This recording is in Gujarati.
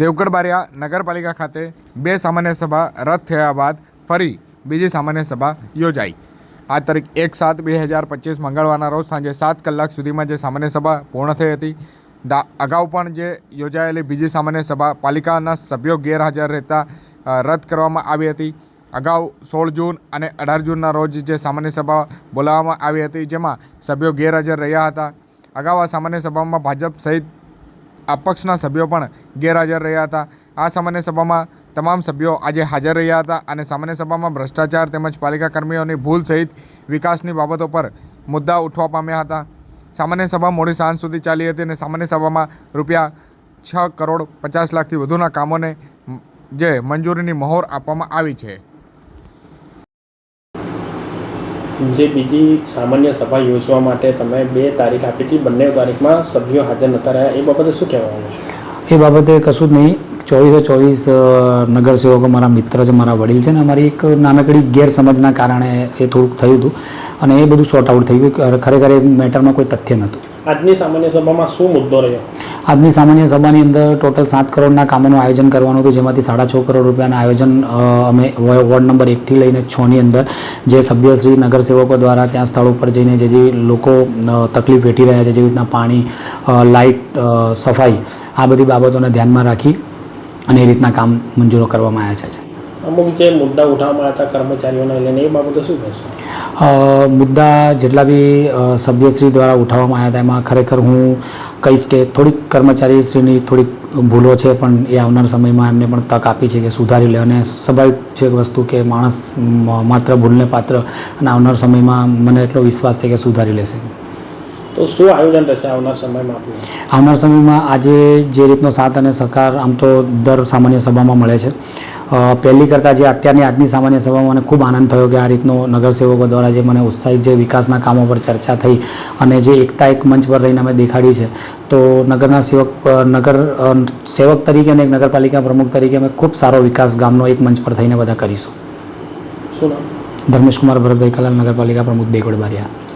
દેવગઢ બારિયા નગરપાલિકા ખાતે બે સામાન્ય સભા રદ થયા બાદ ફરી બીજી સામાન્ય સભા યોજાઈ. આ તારીખ એક સાત બે હજાર પચીસ મંગળવારના રોજ સાંજે સાત કલાક સુધીમાં જે સામાન્ય સભા પૂર્ણ થઈ હતી અગાઉ પણ જે યોજાયેલી બીજી સામાન્ય સભા પાલિકાના સભ્યો ગેરહાજર રહેતા રદ કરવામાં આવી હતી. અગાઉ સોળ જૂન અને અઢાર જૂનના રોજ જે સામાન્ય સભા બોલાવવામાં આવી હતી, જેમાં સભ્યો ગેરહાજર રહ્યા હતા. અગાઉ આ સામાન્ય સભામાં ભાજપ સહિત અપક્ષના સભ્યો પણ ગેરહાજર રહ્યા હતા. આ સામાન્ય સભામાં તમામ સભ્યો આજે હાજર રહ્યા હતા અને સામાન્ય સભામાં ભ્રષ્ટાચાર તેમજ પાલિકા કર્મીઓની ભૂલ સહિત વિકાસની બાબતો પર મુદ્દા ઉઠવા પામ્યા હતા. સામાન્ય સભા મોડી સાંજ સુધી ચાલી હતી અને સામાન્ય સભામાં રૂપિયા છ કરોડ પચાસ લાખથી વધુના કામોને જે મંજૂરીની મહોર આપવામાં આવી છે. જે બીજી સામાન્ય સભા યોજવા માટે તમે બે તારીખ આપી હતી બંને તારીખમાં સભ્યો હાજર નહોતા રહ્યા. એ બાબતે શું કહેવાનું છે? એ બાબતે કશું જ નહીં. ચોવીસે ચોવીસ નગરસેવકો મારા મિત્ર છે મારા વડીલ છે ને અમારી એક નાનકડી ગેરસમજના કારણે એ થોડુંક થયું હતું. અને એ બધું સોર્ટ આઉટ થઈ ગયું. ખરેખર એ મેટરમાં કોઈ તથ્ય નહોતું. આજની સામાન્ય સભામાં શું મુદ્દો રહ્યો? આજની સામાન્ય સભાની અંદર ટોટલ સાત કરોડના કામોનું આયોજન કરવાનું હતું, જેમાંથી સાડા છ કરોડ રૂપિયાના આયોજન અમે વોર્ડ નંબર એકથી લઈને છની અંદર જે સભ્યશ્રી નગરસેવકો દ્વારા ત્યાં સ્થળ ઉપર જઈને જે જે લોકો તકલીફ વેઠી રહ્યા છે જેવી રીતના પાણી લાઇટ સફાઈ આ બધી બાબતોને ધ્યાનમાં રાખી અને એ રીતના કામ મંજૂરો કરવામાં આવ્યા છે. અમુક જે મુદ્દા ઉઠાવવામાં આવ્યા હતા કર્મચારીઓને લઈને એ બાબતે શું કહેશો? મુદ્દા જેટલા બી સભ્યશ્રી દ્વારા ઉઠાવવામાં આવ્યા હતા એમાં ખરેખર હું કહીશ કે થોડીક કર્મચારીશ્રીની થોડીક ભૂલો છે પણ એ આવનાર સમયમાં એમને પણ તક આપી છે કે સુધારી લે અને સ્વાભાવિક છે વસ્તુ કે માણસ માત્ર ભૂલને પાત્ર અને આવનાર સમયમાં મને એટલો વિશ્વાસ છે કે સુધારી લેશે. તો શું આયોજન રહેશે આવનાર સમયમાં આવનાર સમયમાં આજે જે રીતનો સાથ અને સહકાર આમ તો દર સામાન્ય સભામાં મળે છે. પહેલી કરતાં જે અત્યારની આજની સામાન્ય સભામાં મને ખૂબ આનંદ થયો કે આ રીતનો નગરસેવકો દ્વારા જે મને ઉત્સાહિત જે વિકાસના કામો પર ચર્ચા થઈ અને જે એકતા એક મંચ પર રહીને અમે દેખાડી છે તો નગરના સેવક નગર સેવક તરીકે અને એક નગરપાલિકા પ્રમુખ તરીકે અમે ખૂબ સારો વિકાસ ગામનો એક મંચ પર થઈને બધા કરીશું. ધર્મેશ કુમાર ભરતભાઈ કલાલ નગરપાલિકા પ્રમુખ દેગોડ બારિયા